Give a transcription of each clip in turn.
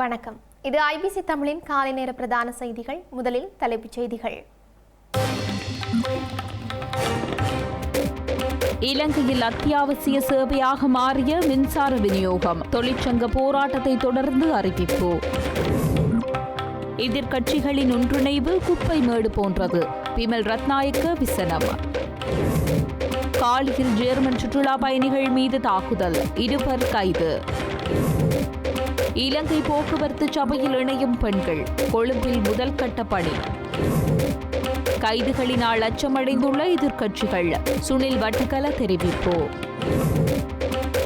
வணக்கம். இது ஐபிசி தமிழின் காலை நேர பிரதான செய்திகள். முதலில் தலைப்புச் செய்திகள். இலங்கையில் அத்தியாவசிய சேவையாக மாறிய மின்சார விநியோகம். தொழிற்சங்க போராட்டத்தை தொடர்ந்து அறிவிப்பு. எதிர்க்கட்சிகளின் ஒன்றிணைவு குப்பை மேடு போன்றது. விமல் ரத்நாயக்க விசனம். காலியில் ஜெர்மன் சுற்றுலா பயணிகள் மீது தாக்குதல். இருவர் கைது. இலங்கை போக்குவரத்து சபையில் இணையும் பெண்கள் கொழும்பில் முதல் கட்ட பணி. கைதுகளினால் அச்சமடைந்துள்ள எதிர்க்கட்சிகள். சுனில் வட்டுக்கல தெரிவிப்பு.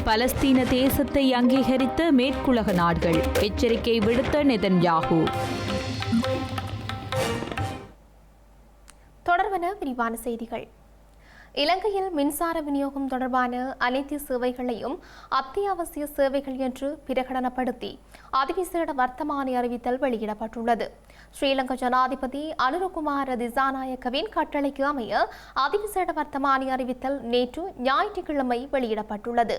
பலஸ்தீன தேசத்தை அங்கீகரித்த மேற்குலக நாடுகள் எச்சரிக்கை விடுத்த நெதன்யாகு. தொடர்வன விரிவான செய்திகள். இலங்கையில் மின்சார விநியோகம் தொடர்பான அனைத்து சேவைகளையும் அத்தியாவசிய சேவைகள் என்று பிரகடனப்படுத்தி அதிவிசேட வர்த்தமானி அறிவித்தல் வெளியிடப்பட்டுள்ளது. ஸ்ரீலங்கா ஜனாதிபதி அனுரகுமார திசாநாயக்கவின் கட்டளைக்கு அமைய அதிவிசேட வர்த்தமானி அறிவித்தல் நேற்று ஞாயிற்றுக்கிழமை வெளியிடப்பட்டுள்ளது.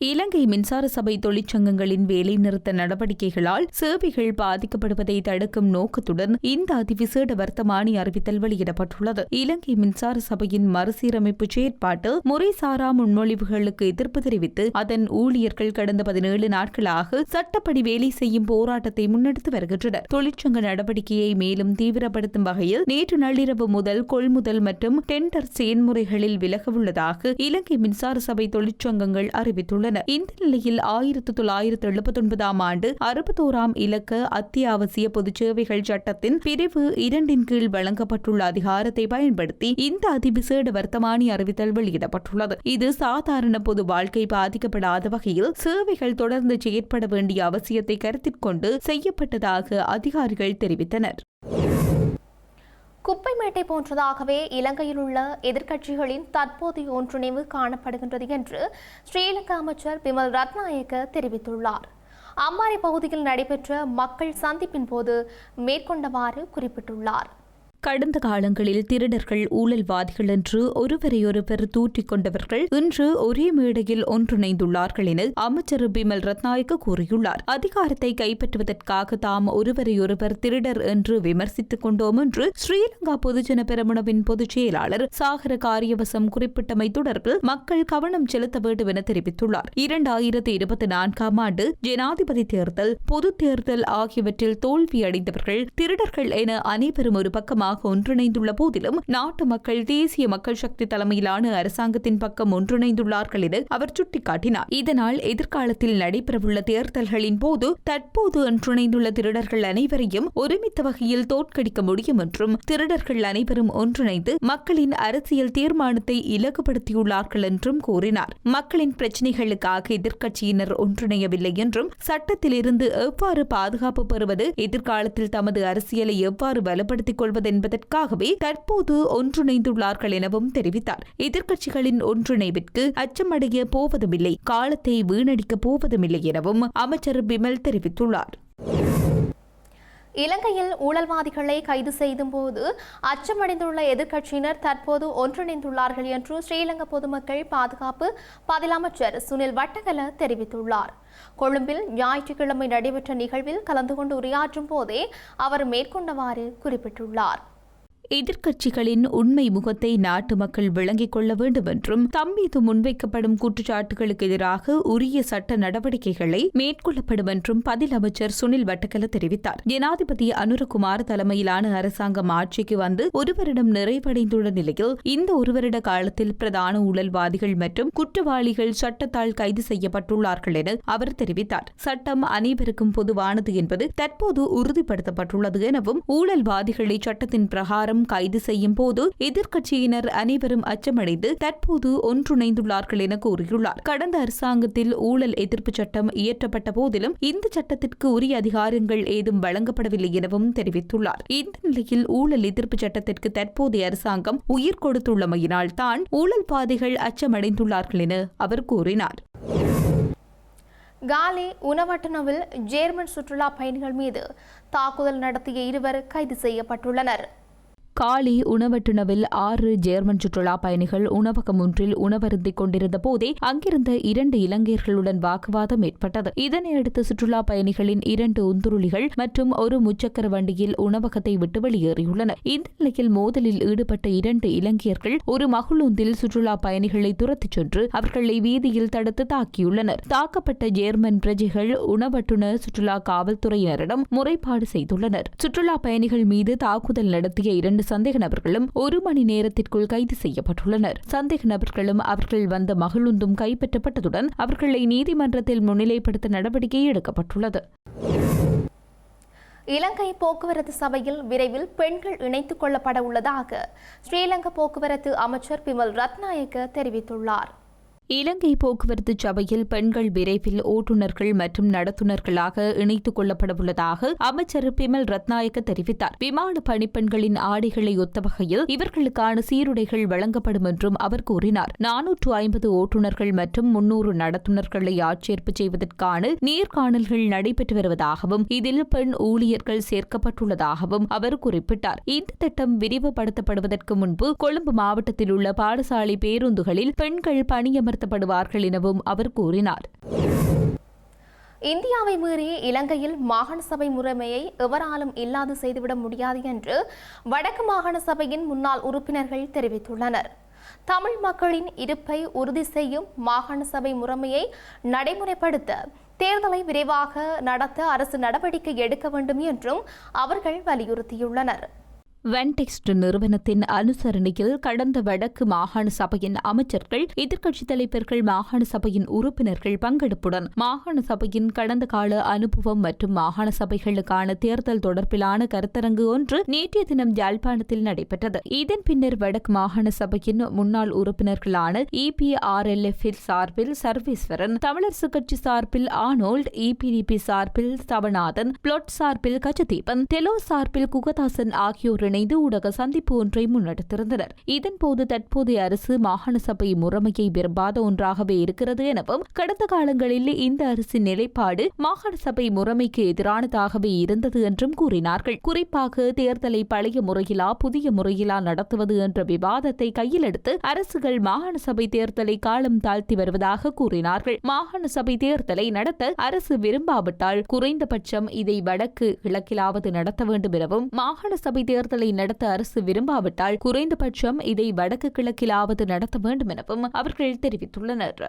இலங்கை மின்சார சபை தொழிற்சங்கங்களின் வேலைநிறுத்த நடவடிக்கைகளால் சேவைகள் பாதிக்கப்படுவதை தடுக்கும் நோக்கத்துடன் இந்த அதிவிசேட வர்த்தமானி அறிவித்தல் வெளியிடப்பட்டுள்ளது. இலங்கை மின்சார சபையின் மறுசீரமைப்பு செயற்பாட்டு முறைசாரா முன்மொழிவுகளுக்கு எதிர்ப்பு தெரிவித்து அதன் ஊழியர்கள் கடந்த பதினேழு நாட்களாக சட்டப்படி வேலை செய்யும் போராட்டத்தை முன்னெடுத்து வருகின்றனர். தொழிற்சங்க நடவடிக்கையை மேலும் தீவிரப்படுத்தும் வகையில் நேற்று நள்ளிரவு முதல் கொள்முதல் மற்றும் டெண்டர் செயல்முறைகளில் விலகவுள்ளதாக இலங்கை மின்சார சபை தொழிற்சங்கங்கள் அறிவித்துள்ளன. உள்ளன இந்த நிலையில் ஆயிரத்தி தொள்ளாயிரத்தி எழுபத்தி ஒன்பதாம் ஆண்டு அறுபத்தோராம் இலக்க அத்தியாவசிய பொது சேவைகள் சட்டத்தின் பிரிவு இரண்டின் கீழ் வழங்கப்பட்டுள்ள அதிகாரத்தை பயன்படுத்தி இந்த அதிவிசேட வர்த்தமானி அறிவித்தல் வெளியிடப்பட்டுள்ளது. இது சாதாரண பொது வாழ்க்கை பாதிக்கப்படாத வகையில் சேவைகள் தொடர்ந்து செயற்பட வேண்டிய அவசியத்தை கருத்தில் கொண்டு செய்யப்பட்டதாக அதிகாரிகள் தெரிவித்தனர். குப்பைமேட்டை போன்றதாகவே இலங்கையில் உள்ள எதிர்க்கட்சிகளின் தற்போதைய ஒன்றிணைவு காணப்படுகின்றது என்று ஸ்ரீலங்கா அமைச்சர் பிமல் ரத்நாயக்க தெரிவித்துள்ளார். அம்மாறை பகுதியில் நடைபெற்ற மக்கள் சந்திப்பின் போது மேற்கொண்டவாறு குறிப்பிட்டுள்ளார். கடந்த காலங்களில் திருடர்கள் ஊழல்வாதிகள் என்று ஒருவரையொருவர் தூற்றிக் கொண்டவர்கள் இன்று ஒரே மேடையில் ஒன்றிணைந்துள்ளார்கள் என அமைச்சர் பிமல் ரத்நாயக்க கூறியுள்ளார். அதிகாரத்தை கைப்பற்றுவதற்காக தாம் ஒருவரையொருவர் திருடர் என்று விமர்சித்துக் கொண்டோம் என்று ஸ்ரீலங்கா பொதுஜன பெரமுனவின் பொதுச் செயலாளர் சாகர காரியவசம் குறிப்பிட்டமை தொடர்பில் மக்கள் கவனம் செலுத்த வேண்டும் என தெரிவித்துள்ளார். இரண்டாயிரத்தி இருபத்தி நான்காம் ஆண்டு ஜனாதிபதி தேர்தல் பொது தேர்தல் ஆகியவற்றில் தோல்வியடைந்தவர்கள் திருடர்கள் என அனைவரும் ஒரு பக்கமாக ஒன்றிணைந்துள்ள போதிலும் நாட்டு மக்கள் தேசிய மக்கள் சக்தி தலைமையிலான அரசாங்கத்தின் பக்கம் ஒன்றிணைந்துள்ளார்கள் என அவர் சுட்டிக்காட்டினார். இதனால் எதிர்காலத்தில் நடைபெறவுள்ள தேர்தல்களின் போது தற்போது ஒன்றிணைந்துள்ள திருடர்கள் அனைவரையும் ஒருமித்த வகையில் தோற்கடிக்க முடியும் என்றும் திருடர்கள் அனைவரும் ஒன்றிணைந்து மக்களின் அரசியல் தீர்மானத்தை இலகுபடுத்தியுள்ளார்கள் என்றும் கூறினார். மக்களின் பிரச்சினைகளுக்காக எதிர்க்கட்சியினர் ஒன்றிணையவில்லை என்றும் சட்டத்தில் இருந்து எவ்வாறு பாதுகாப்பு பெறுவது எதிர்காலத்தில் தமது அரசியலை எவ்வாறு பலப்படுத்திக் கொள்வது என்பதற்காகவே தற்போது ஒன்றிணைந்துள்ளார்கள் எனவும் தெரிவித்தார். எதிர்க்கட்சிகளின் ஒன்றிணைவிற்கு அச்சமடைய போவதுமில்லை காலத்தை வீணடிக்கப் போவதுமில்லை எனவும் அமைச்சர் பிமல் தெரிவித்துள்ளார். இலங்கையில் ஊழல்வாதிகளை கைது செய்தும் போது அச்சமடைந்துள்ள எதிர்க்கட்சியினர் தற்போது ஒன்றிணைந்துள்ளார்கள் என்று ஸ்ரீலங்கா பொதுமக்கள் பாதுகாப்பு பதிலமைச்சர் சுனில் வட்டகல தெரிவித்துள்ளார். கொழும்பில் ஞாயிற்றுக்கிழமை நடைபெற்ற நிகழ்வில் கலந்து கொண்டு உரையாற்றும் போதே அவர் மேற்கொண்டவாறு குறிப்பிட்டுள்ளார். எதிர்க்கட்சிகளின் உண்மை முகத்தை நாட்டு மக்கள் விளங்கிக் கொள்ள வேண்டும் என்றும் தம் மீது முன்வைக்கப்படும் குற்றச்சாட்டுகளுக்கு எதிராக உரிய சட்ட நடவடிக்கைகளை மேற்கொள்ளப்படும் என்றும் பதில் அமைச்சர் சுனில் வட்டக்கல தெரிவித்தார். ஜனாதிபதி அனுரகுமார் தலைமையிலான அரசாங்கம் ஆட்சிக்கு வந்து ஒரு வருடம் நிறைவடைந்துள்ள நிலையில் இந்த ஒரு வருட காலத்தில் பிரதான ஊழல்வாதிகள் மற்றும் குற்றவாளிகள் சட்டத்தால் கைது செய்யப்பட்டுள்ளார்கள் என அவர் தெரிவித்தார். சட்டம் அனைவருக்கும் பொதுவானது என்பது தற்போது உறுதிப்படுத்தப்பட்டுள்ளது எனவும் ஊழல்வாதிகளை சட்டத்தின் பிரகாரம் பிரகாரம் கைது செய்யும் போது எதிர்க்கட்சியினர் அனைவரும் அச்சமடைந்து தற்போது ஒன்றிணைந்துள்ளார்கள் என கூறியுள்ளார். கடந்த அரசாங்கத்தில் ஊழல் எதிர்ப்பு சட்டம் இயற்றப்பட்ட போதிலும் இந்த சட்டத்திற்கு உரிய அதிகாரங்கள் ஏதும் வழங்கப்படவில்லை எனவும் தெரிவித்துள்ளார். இந்த நிலையில் ஊழல் எதிர்ப்பு சட்டத்திற்கு தற்போதைய அரசாங்கம் உயிர் கொடுத்துள்ளமையினால் தான் ஊழல்வாதிகள் அச்சமடைந்துள்ளார்கள் என அவர் கூறினார். காலி உணவட்டனவில் ஜேர்மன் சுற்றுலா பயணிகள் மீது தாக்குதல் நடத்திய இருவர் கைது செய்யப்பட்டுள்ளனர். காலி உணவட்டுணவில் ஆறு ஜேர்மன் சுற்றுலா பயணிகள் உணவகம் ஒன்றில் உணவருந்திக் கொண்டிருந்த போதே அங்கிருந்த இரண்டு இலங்கையர்களுடன் வாக்குவாதம் ஏற்பட்டது. இதனையடுத்து சுற்றுலா பயணிகளின் இரண்டு உந்துருளிகள் மற்றும் ஒரு முச்சக்கர வண்டியில் உணவகத்தை விட்டு வெளியேறியுள்ளனர் இந்த நிலையில் மோதலில் ஈடுபட்ட இரண்டு இலங்கையர்கள் ஒரு மகளுந்தில் சுற்றுலா பயணிகளை துரத்திச் சென்று அவர்களை வீதியில் தடுத்து தாக்கியுள்ளனர். தாக்கப்பட்ட ஜேர்மன் பிரஜைகள் உணவட்டுண சுற்றுலா காவல்துறையினரிடம் முறைப்பாடு செய்துள்ளனர். சுற்றுலா பயணிகள் மீது தாக்குதல் நடத்திய இரண்டு சந்தேக நபர்களும் ஒரு மணி நேரத்திற்குள் கைது செய்யப்பட்டுள்ளனர். சந்தேக நபர்களும் அவர்கள் வந்த மகளுந்தும் கைப்பற்றப்பட்டதுடன் அவர்களை நீதிமன்றத்தில் முன்னிலைப்படுத்த நடவடிக்கை எடுக்கப்பட்டுள்ளது. இலங்கை போக்குவரத்து சபையில் விரைவில் பெண்கள் இணைத்துக் கொள்ளப்பட உள்ளதாக ஸ்ரீலங்கா போக்குவரத்து அமைச்சர் பிமல் ரத்நாயக்க தெரிவித்துள்ளார். இலங்கை போக்குவரத்து சபையில் பெண்கள் விரைவில் ஓட்டுநர்கள் மற்றும் நடத்துனர்களாக இணைத்துக் கொள்ளப்படவுள்ளதாக அமைச்சர் பிமல் ரத்நாயக்க தெரிவித்தார். விமான பணிப்பெண்களின் ஆடைகளை ஒத்த வகையில் இவர்களுக்கான சீருடைகள் வழங்கப்படும் என்றும் அவர் கூறினார். நானூற்று ஐம்பது ஓட்டுநர்கள் மற்றும் முன்னூறு நடத்துனர்களை ஆட்சேர்ப்பு செய்வதற்கான நேர்காணல்கள் நடைபெற்று வருவதாகவும் இதில் பெண் ஊழியர்கள் சேர்க்கப்பட்டுள்ளதாகவும் அவர் குறிப்பிட்டார். இந்த திட்டம் விரிவுபடுத்தப்படுவதற்கு முன்பு கொழும்பு மாவட்டத்தில் உள்ள பாடசாலை பேருந்துகளில் பெண்கள் பணியமர் அமர்த்தப்படுவார்கள் எனவும் அவர் கூறினார். இந்தியாவை மீறி இலங்கையில் மாகாண சபை முறைமையை எவராலும் இல்லாது செய்துவிட முடியாது என்று வடக்கு மாகாண சபையின் முன்னாள் உறுப்பினர்கள் தெரிவித்துள்ளனர். தமிழ் மக்களின் இருப்பை உறுதி செய்யும் மாகாண சபை முறைமையை நடைமுறைப்படுத்த தேர்தலை விரைவாக நடத்த அரசு நடவடிக்கை எடுக்க வேண்டும் என்றும் அவர்கள் வலியுறுத்தியுள்ளனர். வென்டெக்ஸ்ட் நிறுவனத்தின் அனுசரணையில் கடந்த வடக்கு மாகாண சபையின் அமைச்சர்கள் எதிர்க்கட்சித் தலைவர்கள் மாகாண சபையின் உறுப்பினர்கள் பங்கெடுப்புடன் மாகாண சபையின் கடந்த கால அனுபவம் மற்றும் மாகாண சபைகளுக்கான தேர்தல் தொடர்பிலான கருத்தரங்கு ஒன்று நேற்றைய தினம் யாழ்ப்பாணத்தில் நடைபெற்றது. இதன் பின்னர் வடக்கு மாகாண சபையின் முன்னாள் உறுப்பினர்களான இபிஆர்எல்எஃப் சார்பில் சர்வேஸ்வரன் தமிழரசு கட்சி சார்பில் ஆனோல்ட் இபிடிபி சார்பில் சவநாதன் பிளொட் சார்பில் கஜதீபன் தெலோ சார்பில் குகதாசன் ஆகியோரின் இணைந்து ஊடக சந்திப்பு ஒன்றை முன்னெடுத்திருந்தனர். இதன்போது தற்போதைய அரசு மாகாண சபை முறைமையை விரும்பாத ஒன்றாகவே இருக்கிறது எனவும் கடந்த காலங்களில் இந்த அரசின் நிலைப்பாடு மாகாண சபை முறைமைக்கு எதிரானதாகவே இருந்தது என்றும் கூறினார்கள். குறிப்பாக தேர்தலை பழைய முறையிலா புதிய முறையிலா நடத்துவது என்ற விவாதத்தை கையில் எடுத்து அரசுகள் மாகாண சபை தேர்தலை காலம் தாழ்த்தி வருவதாக கூறினார்கள். மாகாண சபை தேர்தலை நடத்த அரசு விரும்பாவிட்டால் குறைந்தபட்சம் இதை வடக்கு கிழக்கிலாவது நடத்த வேண்டும் எனவும் மாகாண சபை தேர்தலை நடத்த அரசு விரும்பாவிட்டால் குறைந்தபட்சம் இதை வடக்கு கிழக்கிலாவது நடத்த வேண்டும் எனவும் அவர்கள் தெரிவித்துள்ளனர்.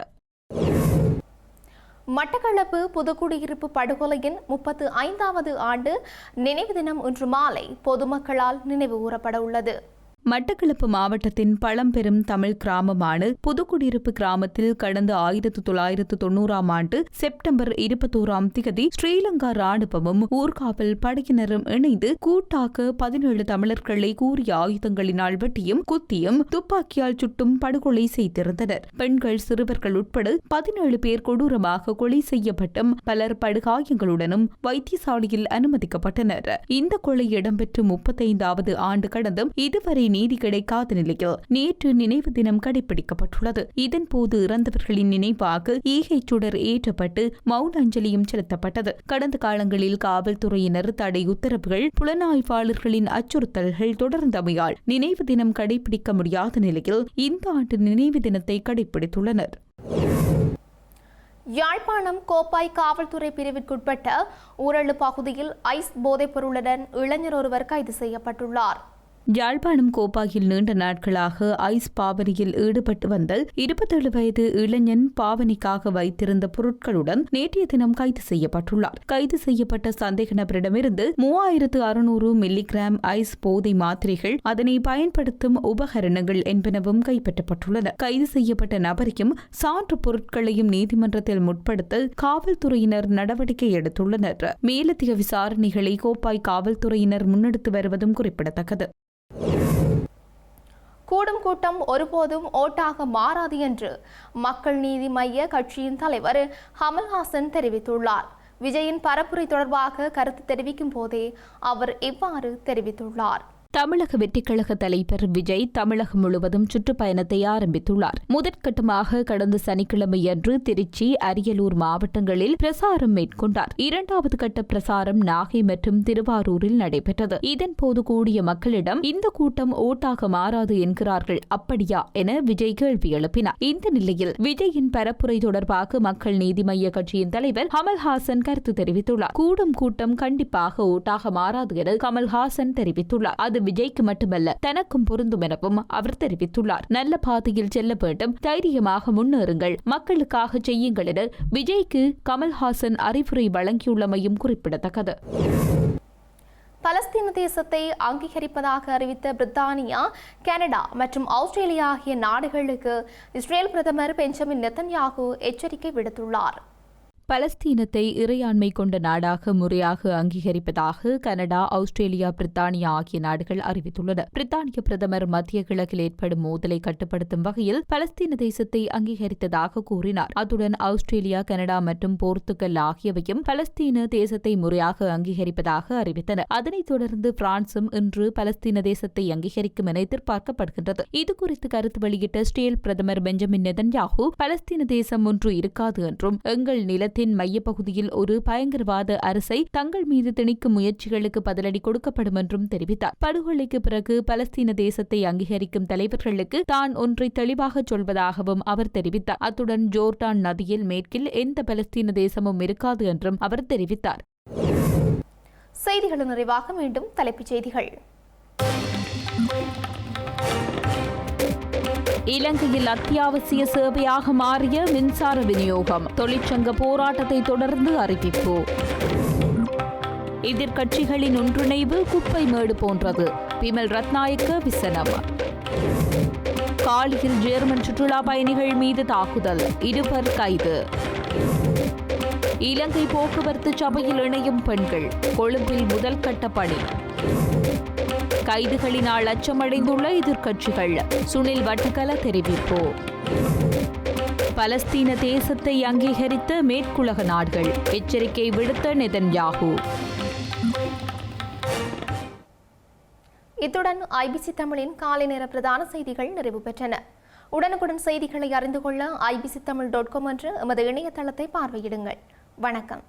மட்டக்களப்பு புதுக்குடியிருப்பு படுகொலையின் முப்பத்து ஐந்தாவது ஆண்டு நினைவு தினம் இன்று மாலை பொதுமக்களால் நினைவு கூறப்பட உள்ளது. மட்டக்களப்பு மாவட்டத்தின் பழம்பெரும் தமிழ் கிராமமான புதுக்குடியிருப்பு கிராமத்தில் கடந்த ஆயிரத்து தொள்ளாயிரத்து தொன்னூறாம் ஆண்டு செப்டம்பர் இருபத்தோராம் திகதி ஸ்ரீலங்கா ராணுவமும் ஊர்காவல் படையினரும் இணைந்து கூட்டாக பதினேழு தமிழர்களை கூறிய ஆயுதங்களினால் வெட்டியும் குத்தியும் துப்பாக்கியால் சுட்டும் படுகொலை செய்திருந்தனர். பெண்கள் சிறுவர்கள் உட்பட பதினேழு பேர் கொடூரமாக கொலை செய்யப்பட்டும் பலர் படுகாயங்களுடனும் வைத்தியசாலையில் அனுமதிக்கப்பட்டனர். இந்த கொலை இடம்பெற்று முப்பத்தைந்தாவது ஆண்டு கடந்தும் இதுவரை நீதி கிடைக்காத நிலையில் நேற்று நினைவு தினம் கடைபிடிக்கப்பட்டுள்ளது. இதன்போது இறந்தவர்களின் நினைவாக ஈகை சுடர் ஏற்றப்பட்டு மௌன அஞ்சலியும் செலுத்தப்பட்டது. கடந்த காலங்களில் காவல்துறையினர் தடை உத்தரவுகள் புலனாய்வாளர்களின் அச்சுறுத்தல்கள் தொடர்ந்தமையால் நினைவு தினம் கடைபிடிக்க முடியாத நிலையில் இந்த ஆண்டு நினைவு தினத்தை கடைபிடித்துள்ளனர். யாழ்ப்பாணம் கோப்பாய் காவல்துறை பிரிவிற்குட்பட்ட ஊரழு பகுதியில் ஐஸ் போதைப் பொருளுடன் இளைஞர் ஒருவர் கைது செய்யப்பட்டுள்ளார். யாழ்ப்பாணம் கோப்பாயில் நீண்ட நாட்களாக ஐஸ் பாவனையில் ஈடுபட்டு வந்த இருபத்தேழு வயது இளைஞன் பாவனைக்காக வைத்திருந்த பொருட்களுடன் நேற்றைய தினம் கைது செய்யப்பட்டுள்ளார். கைது செய்யப்பட்ட சந்தேக நபரிடமிருந்து மூவாயிரத்து அறுநூறு மில்லிகிராம் ஐஸ் போதை மாத்திரைகள் அதனை பயன்படுத்தும் உபகரணங்கள் என்பனவும் கைப்பற்றப்பட்டுள்ளன. கைது செய்யப்பட்ட நபரையும் சான்று பொருட்களையும் நீதிமன்றத்தில் முற்படுத்த காவல்துறையினர் நடவடிக்கை எடுத்துள்ளனர். மேலதிக விசாரணைகளை கோப்பாய் காவல்துறையினர் முன்னெடுத்து வருவதும் குறிப்பிடத்தக்கது. கூடும் கூட்டம் ஒருபோதும் ஓட்டாக மாறாது என்று மக்கள் நீதி மைய கட்சியின் தலைவர் கமல்ஹாசன் தெரிவித்துள்ளார். விஜயின் பரப்புரை தொடர்பாக கருத்து தெரிவிக்கும் போதே அவர் இவ்வாறு தெரிவித்துள்ளார். தமிழக வெற்றிக்கழக தலைவர் விஜய் தமிழகம் முழுவதும் சுற்றுப்பயணத்தை ஆரம்பித்துள்ளார். முதற்கட்டமாக கடந்த சனிக்கிழமையன்று திருச்சி அரியலூர் மாவட்டங்களில் பிரசாரம் மேற்கொண்டார். இரண்டாவது கட்ட பிரசாரம் நாகை மற்றும் திருவாரூரில் நடைபெற்றது. இதன்போது கூடிய மக்களிடம் இந்த கூட்டம் ஓட்டாக மாறாது என்கிறார்கள் அப்படியா? என விஜய் கேள்வி எழுப்பினார். இந்த நிலையில் விஜயின் பரப்புரை தொடர்பாக மக்கள் நீதி மய்ய கட்சியின் தலைவர் கமல்ஹாசன் கருத்து தெரிவித்துள்ளார். கூடும் கூட்டம் கண்டிப்பாக ஓட்டாக மாறாது என கமல்ஹாசன் தெரிவித்துள்ளார். அது அது விஜய்க்கு மட்டுமல்ல தனக்கும் பொருந்தும் எனவும் அவர் தெரிவித்துள்ளார். நல்ல பாதையில் செல்ல வேண்டும். தைரியமாக முன்னேறுங்கள். மக்களுக்காக செய்யுங்கள் என விஜய்க்கு கமல்ஹாசன் அறிவுரை வழங்கியுள்ளமையும் குறிப்பிடத்தக்கது. பலஸ்தீன தேசத்தை அங்கீகரிப்பதாக அறிவித்த பிரித்தானியா கனடா மற்றும் ஆஸ்திரேலியா ஆகிய நாடுகளுக்கு இஸ்ரேல் பிரதமர் பெஞ்சமின் நெத்தன்யாகு எச்சரிக்கை விடுத்துள்ளார். பலஸ்தீனத்தை இறையாண்மை கொண்ட நாடாக முறையாக அங்கீகரிப்பதாக கனடா ஆஸ்திரேலியா பிரித்தானியா ஆகிய நாடுகள் அறிவித்துள்ளன. பிரித்தானிய பிரதமர் மத்திய கிழக்கில் ஏற்படும் மோதலை கட்டுப்படுத்தும் வகையில் பலஸ்தீன தேசத்தை அங்கீகரித்ததாக கூறினார். அத்துடன் ஆஸ்திரேலியா கனடா மற்றும் போர்த்துகல் ஆகியவையும் பலஸ்தீன தேசத்தை முறையாக அங்கீகரிப்பதாக அறிவித்தன. அதனைத் தொடர்ந்து பிரான்சும் இன்று பலஸ்தீன தேசத்தை அங்கீகரிக்கும் என எதிர்பார்க்கப்படுகின்றது. இதுகுறித்து கருத்து வெளியிட்ட இஸ்ரேல் பிரதமர் பெஞ்சமின் நெதன்யாகு பலஸ்தீன தேசம் ஒன்று இருக்காது என்றும் எங்கள் நிலத்தில் நாட்டின் மையப்பகுதியில் ஒரு பயங்கரவாத அரசை தங்கள் மீது திணிக்கும் முயற்சிகளுக்கு பதிலடி கொடுக்கப்படும் என்றும் தெரிவித்தார். படுகொலைக்கு பிறகு பலஸ்தீன தேசத்தை அங்கீகரிக்கும் தலைவர்களுக்கு தான் ஒன்றை தெளிவாக சொல்வதாகவும் அவர் தெரிவித்தார். அத்துடன் ஜோர்டான் நதியில் மேற்கில் எந்த பலஸ்தீன தேசமும் இருக்காது என்றும் அவர் தெரிவித்தார். செய்திகள் நிறைவாக மீண்டும் தலைப்புச் செய்திகள். இலங்கையில் அத்தியாவசிய சேவையாக மாறிய மின்சார விநியோகம். தொழிற்சங்க போராட்டத்தை தொடர்ந்து அறிவிப்பு. எதிர்க்கட்சிகளின் ஒன்றிணைவு குப்பை மேடு போன்றது. விமல் ரத்நாயக்க விசனம். காலியில் ஜெர்மன் சுற்றுலா பயணிகள் மீது தாக்குதல். இருவர் கைது. இலங்கை போக்குவரத்து சபையில் இணையும் பெண்கள். கொழும்பில் முதல் கட்ட பணி. கைதுகளினால் அச்சமடைந்துள்ள எதிர்க்கட்சிகள். சுனில் வட்டகல தெரிவிப்பு. பலஸ்தீன தேசத்தை அங்கீகரித்த மேற்குலக நாடுகள் எச்சரிக்கை விடுத்த நெதன்யாகு. இத்துடன் ஐபிசி தமிழின் காலை நேர பிரதான செய்திகள் நிறைவு பெற்றன. உடனுக்குடன் செய்திகளை அறிந்து கொள்ள ஐபிசி தமிழ் டாட் காம் என்ற எமது இணையதளத்தை பார்வையிடுங்கள். வணக்கம்.